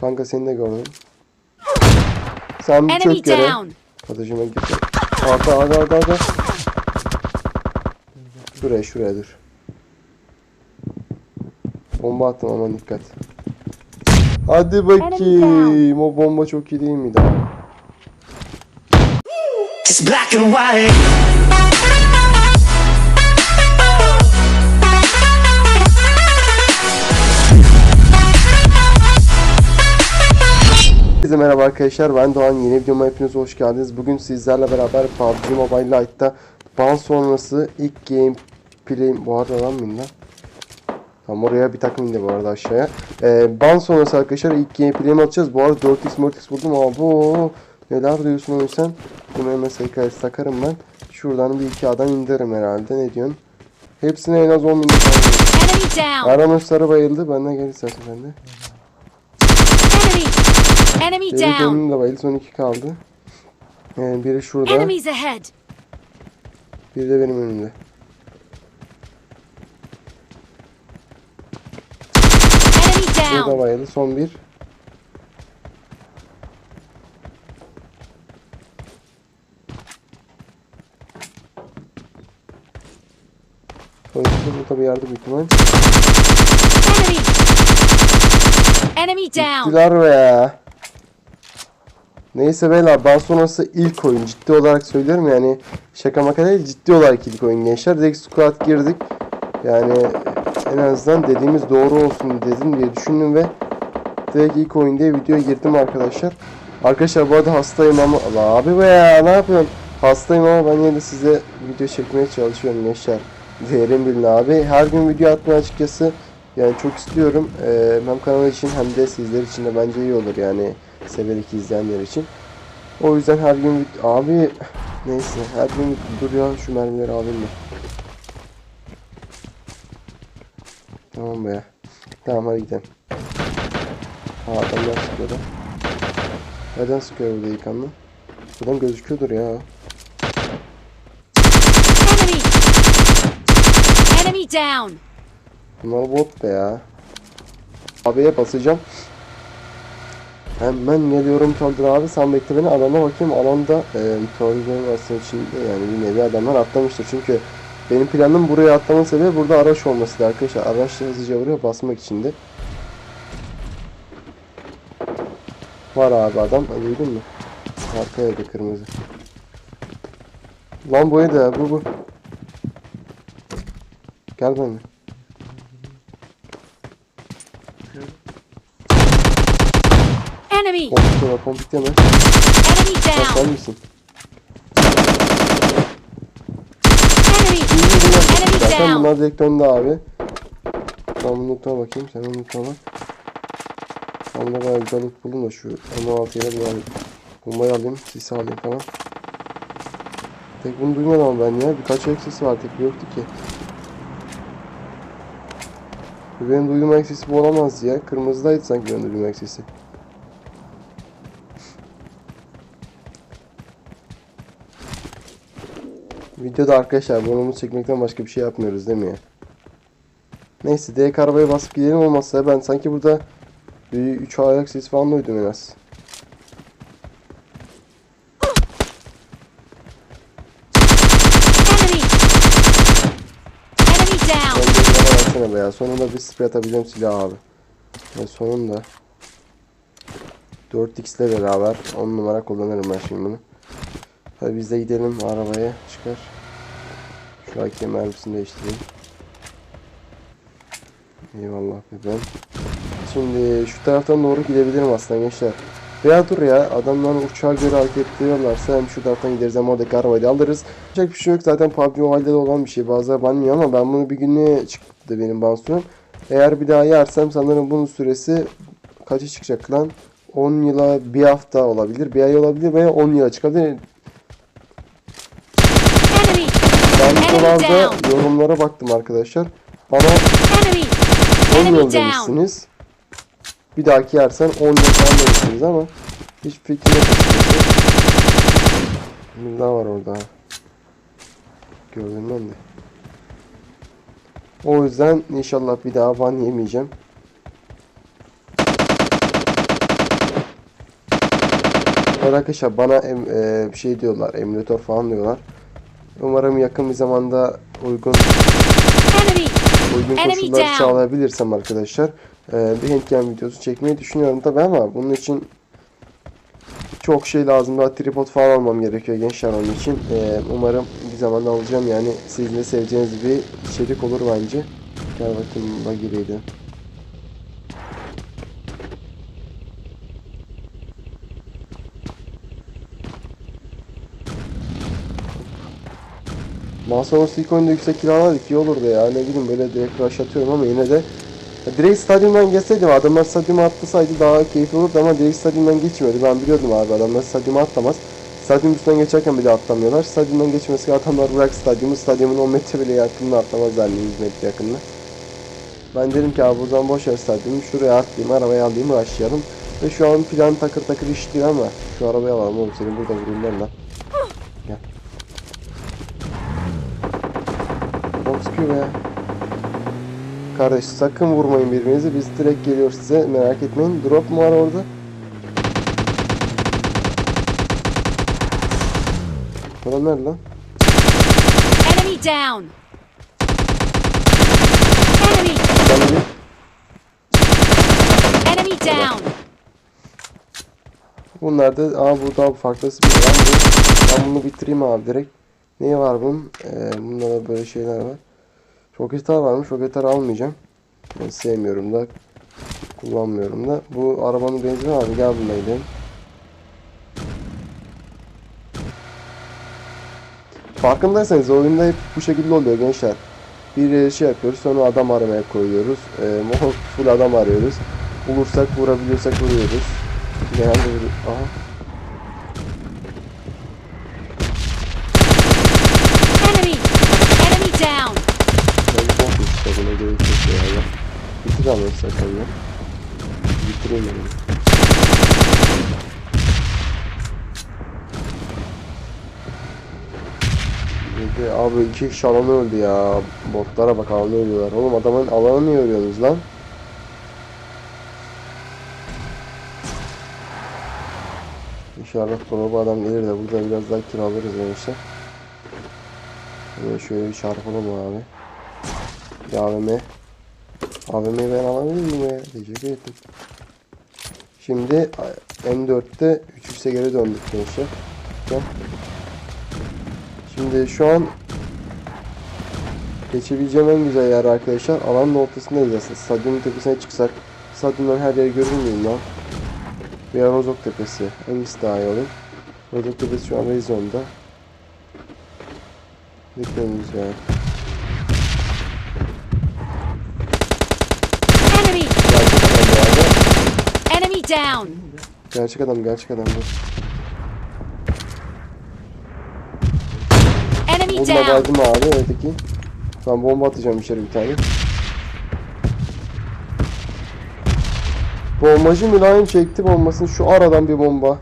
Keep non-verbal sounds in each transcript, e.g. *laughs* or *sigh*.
Kanka seni de gördüm. Sen bir çök yere. Ateşime git. Arka arka arka arka. Şuraya şuraya dur. Bomba attım aman dikkat. Hadi bakayım. O bomba çok iyi değil miydi? It's black and white. Herkese merhaba arkadaşlar ben Doğan yeni videoma hepiniz hoş geldiniz. Bugün sizlerle beraber PUBG Mobile Lite'da ban sonrası ilk gameplay bu arada lan mıyım lan? Tam oraya bir takım indi bu arada aşağıya. Ee, ban sonrası arkadaşlar ilk gameplay'imi atacağız. Bu arada 4x 4x buldum bu neler diyorsun oğlum sen? Bunu SKS takarım ben. Şuradan bir iki adam indiririm herhalde ne diyorsun? Hepsine en az 10 bin. Aramışları bayıldı. Benden gel istersen sen de. Enemy. Biri down. benim de bayıldı. Son iki kaldı. Yani biri şurada. Enemies ahead. Biri de benim önümde. Enemy Burada down. bayıldı. Son bir. Son burada bir yerde büyük ihtimal. Enemy. Enemy down. Gittiler be. Neyse beyler daha sonrası ilk oyun. Ciddi olarak söylüyorum yani şaka maka değil ciddi olarak ilk oyun gençler. Direkt squad girdik. Yani en azından dediğimiz doğru olsun dedim diye düşündüm ve direkt ilk oyun diye videoya girdim arkadaşlar. Arkadaşlar bu arada hastayım ama Allah abi be ya ne yapıyorsun? Hastayım ama ben yine de size video çekmeye çalışıyorum gençler. Değerim bilin abi. Her gün video atmayı açıkçası yani çok istiyorum. Ee, hem kanal için hem de sizler için de bence iyi olur yani severek izleyenler için. O yüzden her gün abi neyse her gün dur ya şu mermileri alayım da. Tamam be ya. Tamam hadi gidelim. Ha adamlar sıkıyor da. Nereden sıkıyor burada yıkanlı? Buradan gözüküyordur ya. Enemy. Enemy down. Bunlar bot be ya. Abiye basacağım. Hemen geliyorum Toldur abi sen bekle beni alana bakayım alanda e, Toldur aslında içinde yani bir nevi adamlar atlamıştır çünkü benim planım buraya atlama sebebi burada araç olması arkadaşlar araçla hızlıca buraya basmak içindi. Var abi adam duydun mu? Arkaya da kırmızı. Lan bu da bu bu. Gel benimle. Enemy. Kompikleme kompikleme. Enemy Sen, sen down. misin? Enemy. Enemy Zaten down. bunlar direkt döndü abi. Ben bunu loot'a bakayım. Sen onu loot'a bak. Ben de bayağı güzel loot buldum da şu M16 ile bir yani bombayı alayım. Sisi alayım falan. Tek bunu duymadım ama ben ya. Birkaç ayak sesi var. Tek yoktu ki. Benim duyduğum ayak sesi bu olamaz ya. Kırmızıdaydı sanki benim duyduğum ayak sesi. Videoda arkadaşlar burnumuzu çekmekten başka bir şey yapmıyoruz değil mi ya? Neyse direkt arabaya basıp gidelim olmazsa ben sanki burada bir 3 ayak sesi falan duydum en az. Enemy. Enemy be ya. Sonunda bir sprey atabileceğim silah abi. Ve sonunda 4x ile beraber 10 numara kullanırım ben şimdi bunu. Hadi biz de gidelim arabaya çıkar. Şu hakem mermisini değiştireyim. Eyvallah bebeğim. Şimdi şu taraftan doğru gidebilirim aslında gençler. Veya dur ya adamlar uçağa göre hareket ediyorlarsa hem şu taraftan gideriz hem oradaki arabayı da alırız. Yapacak bir şey yok zaten PUBG Mobile'de de olan bir şey. Bazıları banmıyor ama ben bunu bir günlüğe çıktı benim bansiyonum. Eğer bir daha yersem sanırım bunun süresi kaça çıkacak lan? 10 yıla bir hafta olabilir, bir ay olabilir veya 10 yıla çıkabilir. Enemy. Ben konularda down. yorumlara baktım arkadaşlar. Bana Enemy. 10 Enemy yıl demişsiniz. Bir dahaki yersen 10 yıl falan demişsiniz ama hiç fikrim yok. Bir daha var orada. Gördüm ben de. O yüzden inşallah bir daha ban yemeyeceğim. Arkadaşlar bana em, e, bir şey diyorlar. Emülatör falan diyorlar. Umarım yakın bir zamanda uygun uygun koşullar sağlayabilirsem arkadaşlar e, bir handcam videosu çekmeyi düşünüyorum tabi ama bunun için çok şey lazım. Daha tripod falan almam gerekiyor gençler onun için. E, umarım bir zaman alacağım yani sizin de seveceğiniz bir içerik olur bence. Gel bakayım bagireydi. Daha sonrası ilk oyunda yüksek kiralardık iyi olurdu ya. Ne bileyim böyle direkt rush atıyorum ama yine de ya direkt stadyumdan geçseydim adamlar stadyuma atlasaydı daha keyifli olurdu ama direkt stadyumdan geçmiyordu. Ben biliyordum abi adamlar stadyuma atlamaz. Stadyum üstünden geçerken bile atlamıyorlar. Stadyumdan geçmesi adamlar bırak stadyumu stadyumun 10 metre bile yakınına atlamazlar 100 metre yakınına. Ben dedim ki abi zaman boş ver stadyumu şuraya atlayayım arabayı alayım rushlayalım. Ve şu an plan takır takır işliyor ama şu arabayı alalım oğlum senin burada vururlar lan. Gel. Sıkıyor be. Kardeş sakın vurmayın birbirinizi. Biz direkt geliyoruz size. Merak etmeyin. Drop mu var orada? Adam nerede lan? Enemy down! Enemy! Enemy down! Bunlar da aa burada farklısı bir var. Bu- Ben bunu bitireyim abi direkt. Ne var bunun? Ee, bunda da böyle şeyler var. Roketer varmış. Roketer almayacağım. Ben sevmiyorum da. Kullanmıyorum da. Bu arabanın benzini abi. Gel bununla gidelim. Farkındaysanız oyunda hep bu şekilde oluyor gençler. Bir şey yapıyoruz sonra adam aramaya koyuyoruz. Ee, *laughs* full adam arıyoruz. Bulursak vurabiliyorsak vuruyoruz. Genelde. Aha. Enemy! Enemy down! Ben bok işte buna gerek yok ya. ya. Ama sakın ya. Bitireyim onu. Abi iki kişi alanı öldü ya. Botlara bak alanı ölüyorlar. Oğlum adamın alanı niye ölüyorsunuz lan? İnşallah bu adam gelir de burada biraz daha kiralarız. Böyle şöyle bir çarpalım abi. AVM. AVM'yi ben alabilir miyim ya? Teşekkür ettim. Şimdi M4'te 3x'e geri döndük gençler. Şimdi şu an geçebileceğim en güzel yer arkadaşlar. Alanın ortasındayız aslında. Stadyumun tepesine çıksak. Stadyumdan her yer görür müyüm lan? Veya Rozok Tepesi. Hangisi daha iyi olur? Rozok Tepesi şu an Rezon'da. Bekliyoruz ya. Enemy! Gerçek adam bu arada. Enemy down! Gerçek adam, gerçek adam bu. Enemy Bomba down! verdim abi öteki. Ben bomba atacağım içeri bir tane. Bombacı mülayim çekti bombasını şu aradan bir bomba.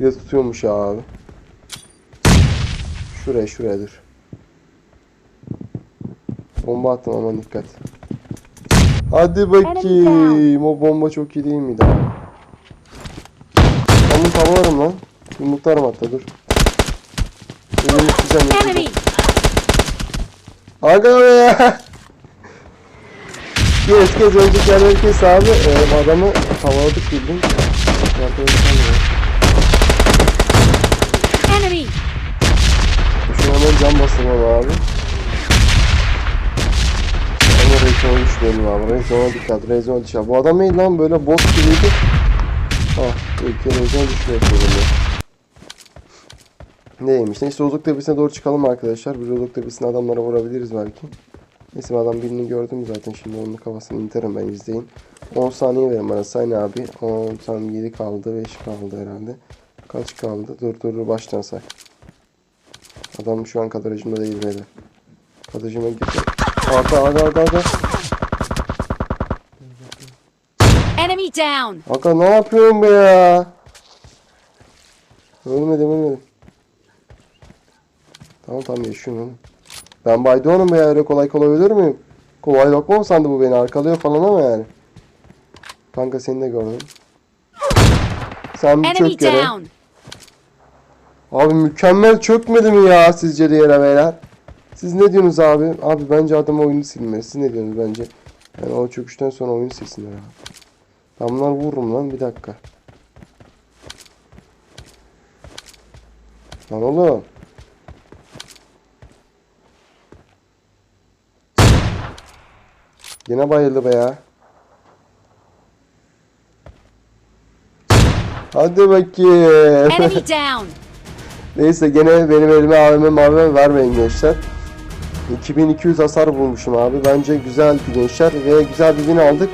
Bir de tutuyormuş ya abi. Şuraya şuraya dur. Bomba attım ama dikkat. Hadi bakayım. O bomba çok iyi değil miydi? Ben bunu tavalarım lan. Yumruklarım hatta dur. Yumruklayacağım. Enemy! yumruklayacağım. Aga be ya. Kes kes önceki yerleri kes abi. Ee, adamı havaladık bildim. Şu hemen cam basalım abi. Ama Rezon'a düşmeyelim abi. Rezon'a dikkat. Rezon'a dikkat. Bu adam neydi lan böyle boss gibiydi. Ah kere Rezon'a düşmüyor şöyle. Neymiş? Neyse Rozok Tepesi'ne doğru çıkalım arkadaşlar. Bir Rozok Tepesi'ne adamlara vurabiliriz belki. Neyse adam birini gördüm zaten şimdi onun kafasını iterim ben izleyin. 10 saniye verin bana Sayın abi. 10 tam 7 kaldı 5 kaldı herhalde. Kaç kaldı? Dur dur dur baştan say. Adam şu an kadrajımda değil beyler. Kadrajıma gir. Aga aga aga aga. Down! Aga ne yapıyorsun be ya? Ölmedim ölmedim. Tamam tamam yaşıyorum oğlum. Ben Baydon'um ya öyle kolay kolay ölür müyüm? Kolay lokma mı sandı bu beni arkalıyor falan ama yani. Kanka seni de gördüm. Sen bir çök yere. Abi mükemmel çökmedi mi ya sizce de yere beyler? Siz ne diyorsunuz abi? Abi bence adam oyunu silmeli. Siz ne diyorsunuz bence? Yani o çöküşten sonra oyunu silsinler abi. Ben bunları vururum lan bir dakika. Lan oğlum. Yine bayıldı be ya. Hadi bakayım. *laughs* Neyse gene benim elime AVM mavime vermeyin gençler. 2200 hasar vurmuşum abi. Bence güzeldi gençler ve güzel bir win aldık.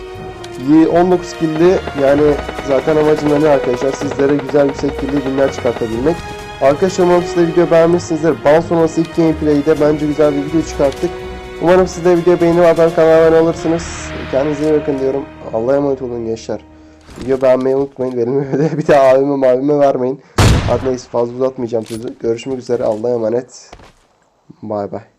Yi- 19 killi yani zaten amacım ne arkadaşlar sizlere güzel yüksek killi winler çıkartabilmek. Arkadaşlar umarım siz de video beğenmişsinizdir. Ban sonrası ilk gameplay'de bence güzel bir video çıkarttık. Umarım siz de video beğenip abone kanala abone olursunuz. Kendinize iyi bakın diyorum. Allah'a emanet olun gençler. Video beğenmeyi unutmayın. Benim de *laughs* bir de abime mavime vermeyin. Hadi neyse fazla uzatmayacağım sözü. Görüşmek üzere. Allah'a emanet. Bay bay.